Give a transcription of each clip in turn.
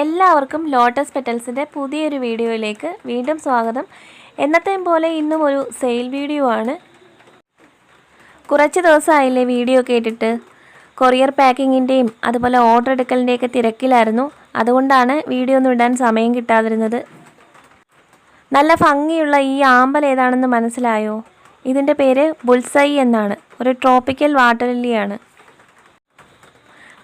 എല്ലാവർക്കും ലോട്ടസ് പെറ്റൽസിന്റെ പുതിയൊരു വീഡിയോയിലേക്ക് വീണ്ടും സ്വാഗതം. എന്നത്തെയും പോലെ ഇന്നും ഒരു സെയിൽ വീഡിയോ ആണ്. കുറച്ച് ദിവസമായില്ലേ വീഡിയോ കേട്ടിട്ട്. കൊറിയർ പാക്കിങ്ങിന്റെയും അതുപോലെ ഓർഡർ എടുക്കലിന്റെയൊക്കെ തിരക്കിലായിരുന്നു. അതുകൊണ്ടാണ് വീഡിയോ ഒന്നും ഇടാൻ സമയം കിട്ടാതിരുന്നത്. നല്ല ഭംഗിയുള്ള ഈ ആമ്പൽ ഏതാണെന്ന് മനസ്സിലായോ? ഇതിന്റെ പേര് ബുൾസൈ എന്നാണ്. ഒരു ട്രോപ്പിക്കൽ വാട്ടർ ലില്ലിയാണ്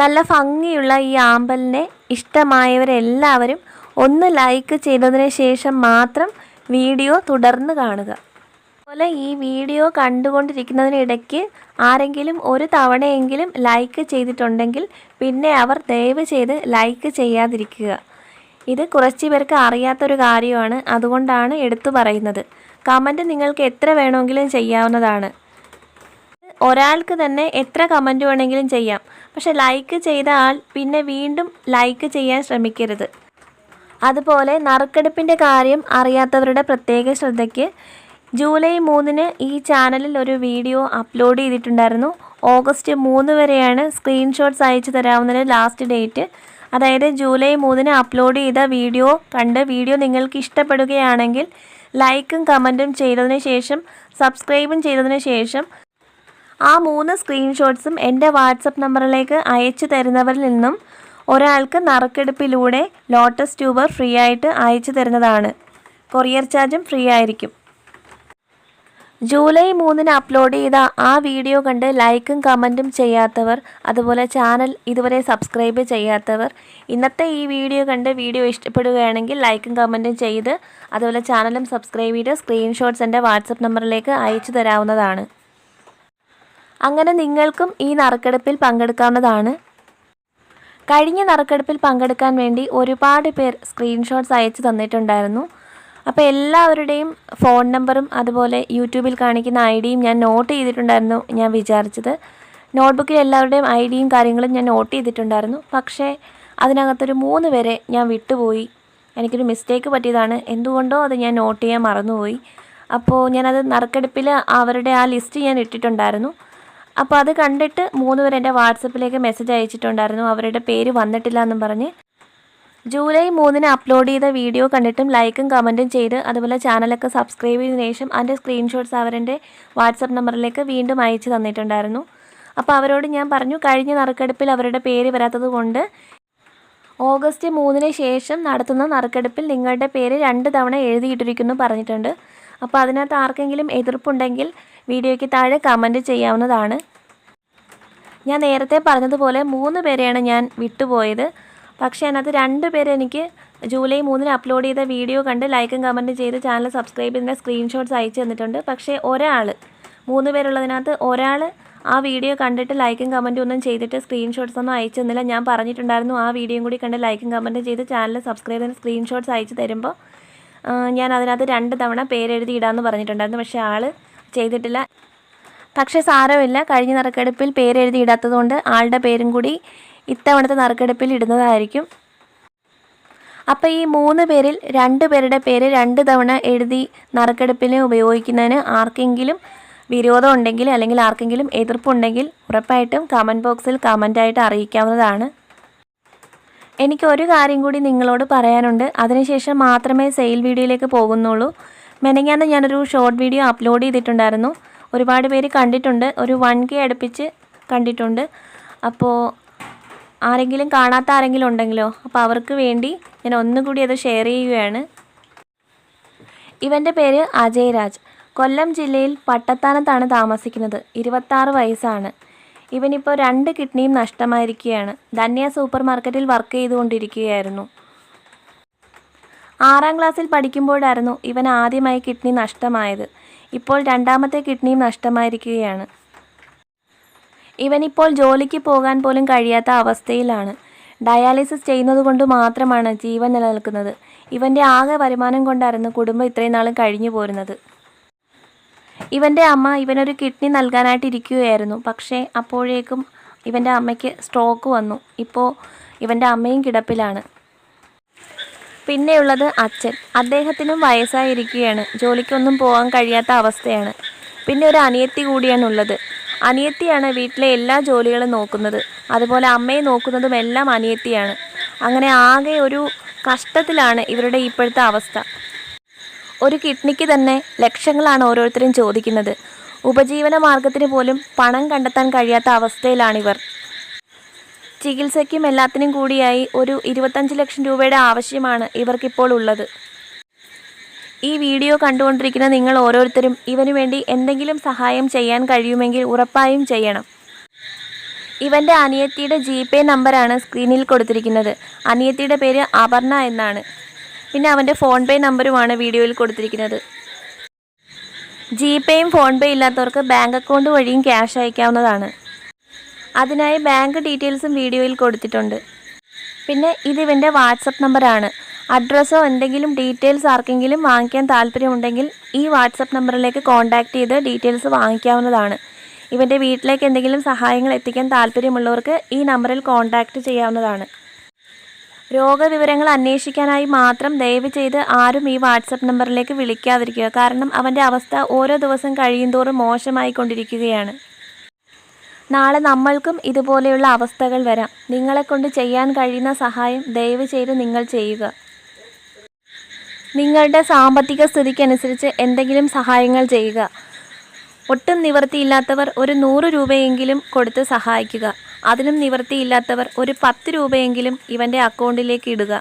നല്ല ഭംഗിയുള്ള ഈ ആമ്പലിനെ ഇഷ്ടമായവരെല്ലാവരും ഒന്ന് ലൈക്ക് ചെയ്തതിന് ശേഷം മാത്രം വീഡിയോ തുടർന്ന് കാണുക. അതുപോലെ ഈ വീഡിയോ കണ്ടുകൊണ്ടിരിക്കുന്നതിനിടയ്ക്ക് ആരെങ്കിലും ഒരു തവണയെങ്കിലും ലൈക്ക് ചെയ്തിട്ടുണ്ടെങ്കിൽ പിന്നെ അവർ ദയവ് ചെയ്ത് ലൈക്ക് ചെയ്യാതിരിക്കുക. ഇത് കുറച്ച് പേർക്ക് അറിയാത്തൊരു കാര്യമാണ്. അതുകൊണ്ടാണ് എടുത്തു പറയുന്നത്. കമന്റ് നിങ്ങൾക്ക് എത്ര വേണമെങ്കിലും ചെയ്യാവുന്നതാണ്. ഒരാൾക്ക് തന്നെ എത്ര കമന്റ് വേണമെങ്കിലും ചെയ്യാം. പക്ഷെ ലൈക്ക് ചെയ്ത ആൾ പിന്നെ വീണ്ടും ലൈക്ക് ചെയ്യാൻ ശ്രമിക്കരുത്. അതുപോലെ നറുക്കെടുപ്പിന്റെ കാര്യം അറിയാത്തവരുടെ പ്രത്യേക ശ്രദ്ധയ്ക്ക് ജൂലൈ മൂന്നിന് ഈ ചാനലിൽ ഒരു വീഡിയോ അപ്ലോഡ് ചെയ്തിട്ടുണ്ടായിരുന്നു. ഓഗസ്റ്റ് മൂന്ന് വരെയാണ് സ്ക്രീൻഷോട്ട്സ് അയച്ചു തരാവുന്നതിന് ലാസ്റ്റ് ഡേറ്റ് അതായത് ജൂലൈ മൂന്നിന് അപ്ലോഡ് ചെയ്ത വീഡിയോ കണ്ട് വീഡിയോ നിങ്ങൾക്ക് ഇഷ്ടപ്പെടുകയാണെങ്കിൽ ലൈക്കും കമന്റും ചെയ്തതിന് ശേഷം സബ്സ്ക്രൈബും ചെയ്തതിന് ശേഷം ആ മൂന്ന് സ്ക്രീൻഷോട്ട്സും എന്റെ വാട്സപ്പ് നമ്പറിലേക്ക് അയച്ചു തരുന്നവരിൽ നിന്നും ഒരാൾക്ക് നറുക്കെടുപ്പിലൂടെ ലോട്ടസ് ട്യൂബർ ഫ്രീ ആയിട്ട് അയച്ചു തരുന്നതാണ്. കൊറിയർ ചാർജും ഫ്രീ ആയിരിക്കും ജൂലൈ മൂന്നിന് അപ്ലോഡ് ചെയ്ത ആ വീഡിയോ കണ്ട് ലൈക്കും കമന്റും ചെയ്യാത്തവർ അതുപോലെ ചാനൽ ഇതുവരെ സബ്സ്ക്രൈബ് ചെയ്യാത്തവർ ഇന്നത്തെ ഈ വീഡിയോ കണ്ട് വീഡിയോ ഇഷ്ടപ്പെടുകയാണെങ്കിൽ ലൈക്കും കമന്റും ചെയ്ത് അതുപോലെ ചാനലും സബ്സ്ക്രൈബ് ചെയ്ത് സ്ക്രീൻഷോട്ട്സ് എന്റെ വാട്സപ്പ് നമ്പറിലേക്ക് അയച്ചു തരാവുന്നതാണ്. അങ്ങനെ നിങ്ങൾക്കും ഈ നറുക്കെടുപ്പിൽ പങ്കെടുക്കാവുന്നതാണ്. കഴിഞ്ഞ നറുക്കെടുപ്പിൽ പങ്കെടുക്കാൻ വേണ്ടി ഒരുപാട് പേർ സ്ക്രീൻഷോട്ട്സ് അയച്ചു തന്നിട്ടുണ്ടായിരുന്നു. അപ്പോൾ എല്ലാവരുടെയും ഫോൺ നമ്പറും അതുപോലെ യൂട്യൂബിൽ കാണിക്കുന്ന ഐ ഡിയും ഞാൻ നോട്ട് ചെയ്തിട്ടുണ്ടായിരുന്നു ഞാൻ വിചാരിച്ചത്. നോട്ട്ബുക്കിൽ എല്ലാവരുടെയും ഐ ഡിയും കാര്യങ്ങളും ഞാൻ നോട്ട് ചെയ്തിട്ടുണ്ടായിരുന്നു. പക്ഷേ അതിനകത്തൊരു മൂന്ന് പേരെ ഞാൻ വിട്ടുപോയി. എനിക്കൊരു മിസ്റ്റേക്ക് പറ്റിയതാണ്. എന്തുകൊണ്ടോ അത് ഞാൻ നോട്ട് ചെയ്യാൻ മറന്നുപോയി. അപ്പോൾ ഞാനത് നറുക്കെടുപ്പിൽ അവരുടെ ആ ലിസ്റ്റ് ഞാൻ ഇട്ടിട്ടുണ്ടായിരുന്നു. അപ്പോൾ അത് കണ്ടിട്ട് മൂന്ന് പേർ എന്റെ വാട്സപ്പിലേക്ക് മെസ്സേജ് അയച്ചിട്ടുണ്ടായിരുന്നു. അവരുടെ പേര് വന്നിട്ടില്ല എന്നും പറഞ്ഞ്. ജൂലൈ മൂന്നിന് അപ്ലോഡ് ചെയ്ത വീഡിയോ കണ്ടിട്ടും ലൈക്കും കമന്റും ചെയ്ത് അതുപോലെ ചാനലൊക്കെ സബ്സ്ക്രൈബ് ചെയ്തതിനു ശേഷം അതിന്റെ സ്ക്രീൻഷോട്ട്സ് അവരുടെ വാട്സപ്പ് നമ്പറിലേക്ക് വീണ്ടും അയച്ചു തന്നിട്ടുണ്ടായിരുന്നു. അപ്പോൾ അവരോട് ഞാൻ പറഞ്ഞു കഴിഞ്ഞ നറുക്കെടുപ്പിൽ അവരുടെ പേര് വരാത്തത് കൊണ്ട് ഓഗസ്റ്റ് മൂന്നിന് ശേഷം നടത്തുന്ന നറുക്കെടുപ്പിൽ നിങ്ങളുടെ പേര് രണ്ട് തവണ എഴുതിയിട്ടിരിക്കുന്നു പറഞ്ഞിട്ടുണ്ട്. അപ്പോൾ അതിനകത്ത് ആർക്കെങ്കിലും എതിർപ്പുണ്ടെങ്കിൽ വീഡിയോയ്ക്ക് താഴെ കമന്റ് ചെയ്യാവുന്നതാണ്. ഞാൻ നേരത്തെ പറഞ്ഞതുപോലെ മൂന്ന് പേരെയാണ് ഞാൻ വിട്ടുപോയത്. പക്ഷേ അതിനകത്ത് രണ്ട് പേരെനിക്ക് ജൂലൈ മൂന്നിന് അപ്ലോഡ് ചെയ്ത വീഡിയോ കണ്ട് ലൈക്കും കമന്റും ചെയ്ത് ചാനൽ സബ്സ്ക്രൈബ് ചെയ്തതിന്റെ സ്ക്രീൻഷോട്ട്സ് അയച്ചു തന്നിട്ടുണ്ട്. പക്ഷേ ഒരാൾ മൂന്ന് പേരുള്ളതിനകത്ത് ഒരാൾ ആ വീഡിയോ കണ്ടിട്ട് ലൈക്കും കമന്റും ഒന്നും ചെയ്തിട്ട് സ്ക്രീൻഷോട്ട്സ് ഒന്നും അയച്ചു തന്നില്ല. ഞാൻ പറഞ്ഞിട്ടുണ്ടായിരുന്നു ആ വീഡിയോയും കൂടി കണ്ട് ലൈക്കും കമന്റും ചെയ്ത് ചാനൽ സബ്സ്ക്രൈബ് ചെയ്തതിന് സ്ക്രീൻഷോട്ട്സ് അയച്ചു തരുമ്പോൾ ഞാൻ അതിനകത്ത് രണ്ട് തവണ പേരെഴുതി ഇടാമെന്ന് പറഞ്ഞിട്ടുണ്ടായിരുന്നു. പക്ഷേ ആൾ ചെയ്തിട്ടില്ല. പക്ഷേ സാരമില്ല. കഴിഞ്ഞ നറുക്കെടുപ്പിൽ പേരെഴുതി ഇടാത്തതുകൊണ്ട് ആളുടെ പേരും കൂടി ഇത്തവണത്തെ നറുക്കെടുപ്പിൽ ഇടുന്നതായിരിക്കും. അപ്പോൾ ഈ മൂന്ന് പേരിൽ രണ്ട് പേരുടെ പേര് രണ്ട് തവണ എഴുതി നറുക്കെടുപ്പിന് ഉപയോഗിക്കുന്നതിന് ആർക്കെങ്കിലും വിരോധം ഉണ്ടെങ്കിൽ അല്ലെങ്കിൽ ആർക്കെങ്കിലും എതിർപ്പുണ്ടെങ്കിൽ ഉറപ്പായിട്ടും കമന്റ് ബോക്സിൽ കമന്റായിട്ട് അറിയിക്കാവുന്നതാണ്. എനിക്കൊരു കാര്യം കൂടി നിങ്ങളോട് പറയാനുണ്ട്. അതിനുശേഷം മാത്രമേ സെയിൽ വീഡിയോയിലേക്ക് പോകുന്നുള്ളൂ. മെനങ്ങാന്ന് ഞാനൊരു ഷോർട്ട് വീഡിയോ അപ്ലോഡ് ചെയ്തിട്ടുണ്ടായിരുന്നു. ഒരുപാട് പേര് കണ്ടിട്ടുണ്ട്. ഒരു വൺ കെ അടുപ്പിച്ച് കണ്ടിട്ടുണ്ട്. അപ്പോൾ ആരെങ്കിലും കാണാത്ത ആരെങ്കിലും ഉണ്ടെങ്കിലോ അപ്പോൾ അവർക്ക് വേണ്ടി ഞാൻ ഒന്നുകൂടി അത് ഷെയർ ചെയ്യുകയാണ്. ഇവന്റെ പേര് അജയ് രാജ് കൊല്ലം ജില്ലയിൽ പട്ടത്താനത്താണ് താമസിക്കുന്നത്. ഇരുപത്താറ് വയസ്സാണ്. ഇവനിപ്പോൾ രണ്ട് കിഡ്നിയും നഷ്ടമായിരിക്കുകയാണ്. ധന്യ സൂപ്പർ മാർക്കറ്റിൽ വർക്ക് ചെയ്തുകൊണ്ടിരിക്കുകയായിരുന്നു. ആറാം ക്ലാസ്സിൽ പഠിക്കുമ്പോഴായിരുന്നു ഇവൻ ആദ്യമായി കിഡ്നി നഷ്ടമായത്. ഇപ്പോൾ രണ്ടാമത്തെ കിഡ്നിയും നഷ്ടമായിരിക്കുകയാണ്. ഇവനിപ്പോൾ ജോലിക്ക് പോകാൻ പോലും കഴിയാത്ത അവസ്ഥയിലാണ്. ഡയാലിസിസ് ചെയ്യുന്നതുകൊണ്ട് മാത്രമാണ് ജീവൻ നിലനിൽക്കുന്നത്. ഇവന്റെ ആകെ വരുമാനം കൊണ്ടായിരുന്നു കുടുംബം ഇത്രയും നാളും കഴിഞ്ഞു പോരുന്നത്. ഇവന്റെ അമ്മ ഇവനൊരു കിഡ്നി നൽകാനായിട്ട് ഇരിക്കുകയായിരുന്നു. പക്ഷേ അപ്പോഴേക്കും ഇവന്റെ അമ്മയ്ക്ക് സ്ട്രോക്ക് വന്നു. ഇപ്പോൾ ഇവന്റെ അമ്മയും കിടപ്പിലാണ്. പിന്നെയുള്ളത് അച്ഛൻ. അദ്ദേഹത്തിനും വയസ്സായിരിക്കുകയാണ്. ജോലിക്കൊന്നും പോകാൻ കഴിയാത്ത അവസ്ഥയാണ്. പിന്നെ ഒരു അനിയത്തി കൂടിയാണ് ഉള്ളത് അനിയത്തിയാണ് വീട്ടിലെ എല്ലാ ജോലികളും നോക്കുന്നത്. അതുപോലെ അമ്മയെ നോക്കുന്നതും എല്ലാം അനിയത്തിയാണ്. അങ്ങനെ ആകെ ഒരു കഷ്ടത്തിലാണ് ഇവരുടെ ഇപ്പോഴത്തെ അവസ്ഥ. ഒരു കിഡ്നിക്ക് തന്നെ ലക്ഷങ്ങളാണ് ഓരോരുത്തരും ചോദിക്കുന്നത്. ഉപജീവന മാർഗത്തിന് പോലും പണം കണ്ടെത്താൻ കഴിയാത്ത അവസ്ഥയിലാണിവർ. ചികിത്സയ്ക്കും എല്ലാത്തിനും കൂടിയായി ഒരു ഇരുപത്തഞ്ച് ലക്ഷം രൂപയുടെ ആവശ്യമാണ് ഇവർക്കിപ്പോൾ ഉള്ളത്. ഈ വീഡിയോ കണ്ടുകൊണ്ടിരിക്കുന്ന നിങ്ങൾ ഓരോരുത്തരും ഇവന് വേണ്ടി എന്തെങ്കിലും സഹായം ചെയ്യാൻ കഴിയുമെങ്കിൽ ഉറപ്പായും ചെയ്യണം. ഇവന്റെ അനിയത്തിയുടെ ജി പേ നമ്പറാണ് സ്ക്രീനിൽ കൊടുത്തിരിക്കുന്നത്. അനിയത്തിയുടെ പേര് അപർണ എന്നാണ്. പിന്നെ അവന്റെ ഫോൺ പേ നമ്പറുമാണ് വീഡിയോയിൽ കൊടുത്തിരിക്കുന്നത്. ജി പേയും ഫോൺ പേ ഇല്ലാത്തവർക്ക് ബാങ്ക് അക്കൗണ്ട് വഴിയും ക്യാഷ് അയക്കാവുന്നതാണ്. അതിനായി ബാങ്ക് ഡീറ്റെയിൽസും വീഡിയോയിൽ കൊടുത്തിട്ടുണ്ട്. പിന്നെ ഇത് ഇവന്റെ വാട്സപ്പ് നമ്പറാണ്. അഡ്രസ്സോ എന്തെങ്കിലും ഡീറ്റെയിൽസ് ആർക്കെങ്കിലും വാങ്ങിക്കാൻ താല്പര്യമുണ്ടെങ്കിൽ ഈ വാട്സപ്പ് നമ്പറിലേക്ക് കോൺടാക്റ്റ് ചെയ്ത് ഡീറ്റെയിൽസ് വാങ്ങിക്കാവുന്നതാണ്. ഇവന്റെ വീട്ടിലേക്ക് എന്തെങ്കിലും സഹായങ്ങൾ എത്തിക്കാൻ താല്പര്യമുള്ളവർക്ക് ഈ നമ്പറിൽ കോൺടാക്റ്റ് ചെയ്യാവുന്നതാണ്. രോഗവിവരങ്ങൾ അന്വേഷിക്കാനായി മാത്രം ദയവ് ചെയ്ത് ആരും ഈ വാട്സപ്പ് നമ്പറിലേക്ക് വിളിക്കാതിരിക്കുക. കാരണം അവന്റെ അവസ്ഥ ഓരോ ദിവസം കഴിയുന്തോറും മോശമായിക്കൊണ്ടിരിക്കുകയാണ്. നാളെ നമ്മൾക്കും ഇതുപോലെയുള്ള അവസ്ഥകൾ വരാം. നിങ്ങളെക്കൊണ്ട് ചെയ്യാൻ കഴിയുന്ന സഹായം ദയവ് ചെയ്ത് നിങ്ങൾ ചെയ്യുക. നിങ്ങളുടെ സാമ്പത്തിക സ്ഥിതിക്കനുസരിച്ച് എന്തെങ്കിലും സഹായങ്ങൾ ചെയ്യുക. ഒട്ടും നിവൃത്തിയില്ലാത്തവർ ഒരു നൂറ് രൂപയെങ്കിലും കൊടുത്ത് സഹായിക്കുക. അതിനും നിവൃത്തിയില്ലാത്തവർ ഒരു പത്ത് രൂപയെങ്കിലും ഇവന്റെ അക്കൗണ്ടിലേക്ക് ഇടുക.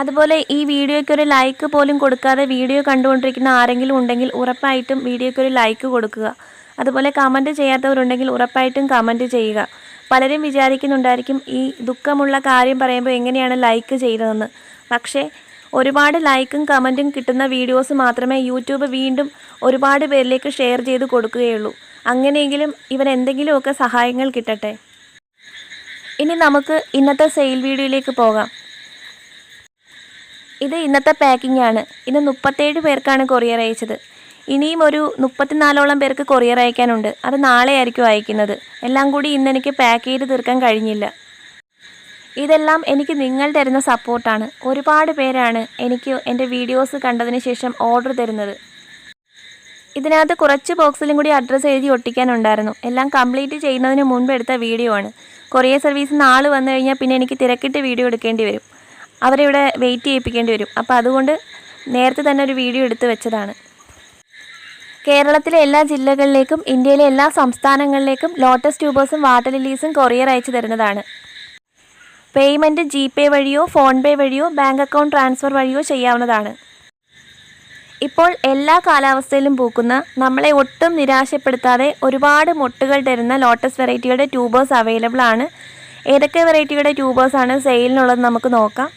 അതുപോലെ ഈ വീഡിയോയ്ക്ക് ഒരു ലൈക്ക് പോലും കൊടുക്കാതെ വീഡിയോ കണ്ടുകൊണ്ടിരിക്കുന്ന ആരെങ്കിലും ഉണ്ടെങ്കിൽ ഉറപ്പായിട്ടും വീഡിയോയ്ക്ക് ഒരു ലൈക്ക് കൊടുക്കുക. അതുപോലെ കമന്റ് ചെയ്യാത്തവരുണ്ടെങ്കിൽ ഉറപ്പായിട്ടും കമന്റ് ചെയ്യുക. പലരും വിചാരിക്കുന്നുണ്ടായിരിക്കും ഈ ദുഃഖമുള്ള കാര്യം പറയുമ്പോൾ എങ്ങനെയാണ് ലൈക്ക് ചെയ്തതെന്ന്. പക്ഷേ ഒരുപാട് ലൈക്കും കമന്റും കിട്ടുന്ന വീഡിയോസ് മാത്രമേ യൂട്യൂബ് വീണ്ടും ഒരുപാട് പേരിലേക്ക് ഷെയർ ചെയ്ത് കൊടുക്കുകയുള്ളൂ. അങ്ങനെയെങ്കിലും ഇവൻ എന്തെങ്കിലുമൊക്കെ സഹായങ്ങൾ കിട്ടട്ടെ. ഇനി നമുക്ക് ഇന്നത്തെ സെയിൽ വീഡിയോയിലേക്ക് പോകാം. ഇത് ഇന്നത്തെ പാക്കിംഗ് ആണ്. ഇന്ന് മുപ്പത്തേഴ് പേർക്കാണ് കൊറിയർ അയച്ചത്. ഇനിയും ഒരു മുപ്പത്തിനാലോളം പേർക്ക് കൊറിയർ അയക്കാനുണ്ട്. അത് നാളെ ആയിരിക്കും അയക്കുന്നത്. എല്ലാം കൂടി ഇന്ന് എനിക്ക് പാക്ക് ചെയ്ത് തീർക്കാൻ കഴിഞ്ഞില്ല. ഇതെല്ലാം എനിക്ക് നിങ്ങൾ തരുന്ന സപ്പോർട്ടാണ്. ഒരുപാട് പേരാണ് എനിക്ക് എന്റെ വീഡിയോസ് കണ്ടതിന് ശേഷം ഓർഡർ തരുന്നത്. ഇതിനകത്ത് കുറച്ച് ബോക്സിലും കൂടി അഡ്രസ്സ് എഴുതി ഒട്ടിക്കാനുണ്ടായിരുന്നു. എല്ലാം കംപ്ലീറ്റ് ചെയ്യുന്നതിന് മുൻപ് എടുത്ത വീഡിയോ ആണ്. കൊറിയർ സർവീസ് നാൾ വന്നു കഴിഞ്ഞാൽ പിന്നെ എനിക്ക് തിരക്കിട്ട് വീഡിയോ എടുക്കേണ്ടി വരും. അവരിവിടെ വെയിറ്റ് ചെയ്യിപ്പിക്കേണ്ടി വരും. അപ്പോൾ അതുകൊണ്ട് നേരത്തെ തന്നെ ഒരു വീഡിയോ എടുത്ത് വെച്ചതാണ്. കേരളത്തിലെ എല്ലാ ജില്ലകളിലേക്കും ഇന്ത്യയിലെ എല്ലാ സംസ്ഥാനങ്ങളിലേക്കും ലോട്ടസ് ട്യൂബേഴ്സും വാട്ടർ ലില്ലീസും കൊറിയർ അയച്ചു തരുന്നതാണ്. പേയ്മെന്റ് ജി പേ വഴിയോ ഫോൺ പേ വഴിയോ ബാങ്ക് അക്കൗണ്ട് ട്രാൻസ്ഫർ വഴിയോ ചെയ്യാവുന്നതാണ്. ഇപ്പോൾ എല്ലാ കാലാവസ്ഥയിലും പൂക്കുന്ന നമ്മളെ ഒട്ടും നിരാശപ്പെടുത്താതെ ഒരുപാട് മുട്ടുകൾ തരുന്ന ലോട്ടസ് വെറൈറ്റിയുടെ ട്യൂബേഴ്സ് അവൈലബിൾ ആണ്. ഏതൊക്കെ വെറൈറ്റിയുടെ ട്യൂബേഴ്സാണ് സെയിലിനുള്ളത് നമുക്ക് നോക്കാം.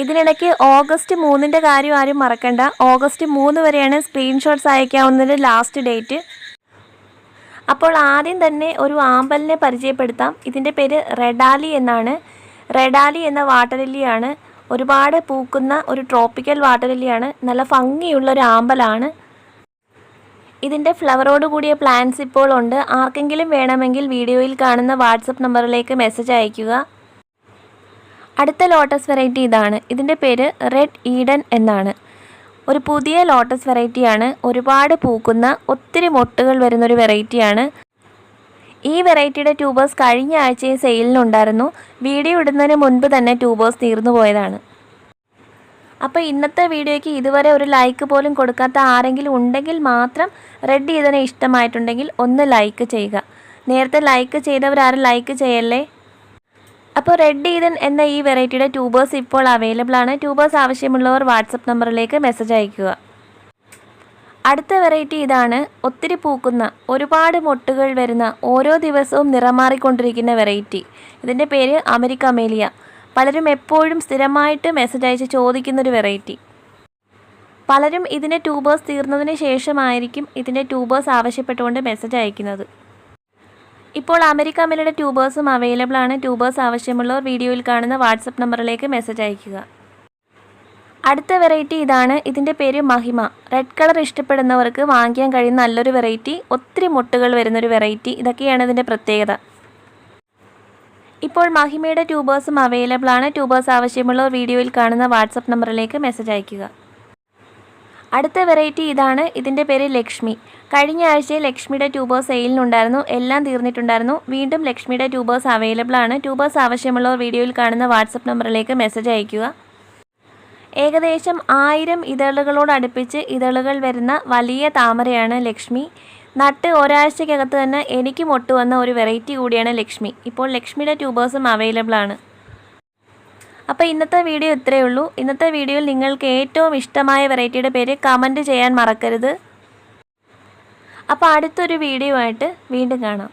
ഇതിനിടയ്ക്ക് ഓഗസ്റ്റ് മൂന്നിന്റെ കാര്യം ആരും മറക്കണ്ട. ഓഗസ്റ്റ് മൂന്ന് വരെയാണ് സ്ക്രീൻഷോട്ട്സ് അയക്കാവുന്നതിന്റെ ലാസ്റ്റ് ഡേറ്റ് അപ്പോൾ ആദ്യം തന്നെ ഒരു ആമ്പലിനെ പരിചയപ്പെടുത്താം. ഇതിന്റെ പേര് റെഡാലി എന്നാണ്. റെഡാലി എന്ന വാട്ടർ ലില്ലിയാണ് ഒരുപാട് പൂക്കുന്ന ഒരു ട്രോപ്പിക്കൽ വാട്ടർ ലില്ലിയാണ് നല്ല ഭംഗിയുള്ള ഒരു ആമ്പലാണ്. ഇതിന്റെ ഫ്ലവറോട് കൂടിയ പ്ലാന്റ്സ് ഇപ്പോൾ ഉണ്ട്. ആർക്കെങ്കിലും വേണമെങ്കിൽ വീഡിയോയിൽ കാണുന്ന വാട്സപ്പ് നമ്പറിലേക്ക് മെസ്സേജ് അയയ്ക്കുക. അടുത്ത ലോട്ടസ് വെറൈറ്റി ഇതാണ്. ഇതിന്റെ പേര് റെഡ് ഈഡൻ എന്നാണ്. ഒരു പുതിയ ലോട്ടസ് വെറൈറ്റിയാണ് ഒരുപാട് പൂക്കുന്ന ഒത്തിരി മൊട്ടുകൾ വരുന്നൊരു വെറൈറ്റിയാണ് ഈ വെറൈറ്റിയുടെ ട്യൂബേഴ്സ് കഴിഞ്ഞ ആഴ്ചയിൽ സെയിലിനുണ്ടായിരുന്നു വീഡിയോ ഇടുന്നതിന് മുൻപ് തന്നെ ട്യൂബേഴ്സ് തീർന്നു പോയതാണ്. അപ്പോൾ ഇന്നത്തെ വീഡിയോയ്ക്ക് ഇതുവരെ ഒരു ലൈക്ക് പോലും കൊടുക്കാത്ത ആരെങ്കിലും ഉണ്ടെങ്കിൽ മാത്രം റെഡ് ചെയ്തതിനെ ഇഷ്ടമായിട്ടുണ്ടെങ്കിൽ ഒന്ന് ലൈക്ക് ചെയ്യുക. നേരത്തെ ലൈക്ക് ചെയ്തവരാരും ലൈക്ക് ചെയ്യല്ലേ? അപ്പോൾ റെഡ് ഈതൻ എന്ന ഈ വെറൈറ്റിയുടെ ട്യൂബേഴ്സ് ഇപ്പോൾ അവൈലബിൾ ആണ്. ട്യൂബേഴ്സ് ആവശ്യമുള്ളവർ വാട്സപ്പ് നമ്പറിലേക്ക് മെസ്സേജ് അയയ്ക്കുക. അടുത്ത വെറൈറ്റി ഇതാണ് ഒത്തിരി പൂക്കുന്ന ഒരുപാട് മൊട്ടുകൾ വരുന്ന ഓരോ ദിവസവും നിറമാറിക്കൊണ്ടിരിക്കുന്ന വെറൈറ്റി. ഇതിന്റെ പേര് അമേരിക്ക അമേലിയ പലരും എപ്പോഴും സ്ഥിരമായിട്ട് മെസ്സേജ് അയച്ച് ചോദിക്കുന്നൊരു വെറൈറ്റി. പലരും ഇതിന്റെ ട്യൂബേഴ്സ് തീർന്നതിന് ശേഷമായിരിക്കും ഇതിന്റെ ട്യൂബേഴ്സ് ആവശ്യപ്പെട്ടുകൊണ്ട് മെസ്സേജ് അയക്കുന്നത്. ഇപ്പോൾ അമേരിക്ക മെലയുടെ ട്യൂബേഴ്സും അവൈലബിൾ ആണ്. ട്യൂബേഴ്സ് ആവശ്യമുള്ളവർ വീഡിയോയിൽ കാണുന്ന വാട്സപ്പ് നമ്പറിലേക്ക് മെസ്സേജ് അയയ്ക്കുക. അടുത്ത വെറൈറ്റി ഇതാണ്. ഇതിന്റെ പേര് മഹിമ. റെഡ് കളർ ഇഷ്ടപ്പെടുന്നവർക്ക് വാങ്ങിക്കാൻ കഴിയുന്ന നല്ലൊരു വെറൈറ്റി ഒത്തിരി മുട്ടുകൾ വരുന്നൊരു വെറൈറ്റി ഇതൊക്കെയാണ് ഇതിന്റെ പ്രത്യേകത. ഇപ്പോൾ മഹിമയുടെ ട്യൂബേഴ്സും അവൈലബിൾ ആണ്. ട്യൂബേഴ്സ് ആവശ്യമുള്ളവർ വീഡിയോയിൽ കാണുന്ന വാട്സപ്പ് നമ്പറിലേക്ക് മെസ്സേജ് അയയ്ക്കുക. അടുത്ത വെറൈറ്റി ഇതാണ് ഇതിന്റെ പേര് ലക്ഷ്മി. കഴിഞ്ഞ ആഴ്ച ലക്ഷ്മിയുടെ ട്യൂബേഴ്സ് സെയിലിനുണ്ടായിരുന്നു എല്ലാം തീർന്നിട്ടുണ്ടായിരുന്നു. വീണ്ടും ലക്ഷ്മിയുടെ ട്യൂബേഴ്സ് അവൈലബിൾ ആണ് ട്യൂബേഴ്സ് ആവശ്യമുള്ളവർ വീഡിയോയിൽ കാണുന്ന വാട്സപ്പ് നമ്പറിലേക്ക് മെസ്സേജ് അയയ്ക്കുക. ഏകദേശം ആയിരം ഇതളുകളോട് അടുപ്പിച്ച് ഇതളുകൾ വരുന്ന വലിയ താമരയാണ് ലക്ഷ്മി. നട്ട് ഒരാഴ്ചക്കകത്ത് തന്നെ എനിക്ക് മൊട്ടുവന്ന ഒരു വെറൈറ്റി കൂടിയാണ് ലക്ഷ്മി. ഇപ്പോൾ ലക്ഷ്മിയുടെ ട്യൂബേഴ്സും അവൈലബിൾ ആണ് അപ്പോൾ ഇന്നത്തെ വീഡിയോ ഇത്രയേ ഉള്ളൂ. ഇന്നത്തെ വീഡിയോയിൽ നിങ്ങൾക്ക് ഏറ്റവും ഇഷ്ടമായ വെറൈറ്റിയുടെ പേര് കമന്റ് ചെയ്യാൻ മറക്കരുത്. അപ്പോൾ അടുത്തൊരു വീഡിയോ ആയിട്ട് വീണ്ടും കാണാം.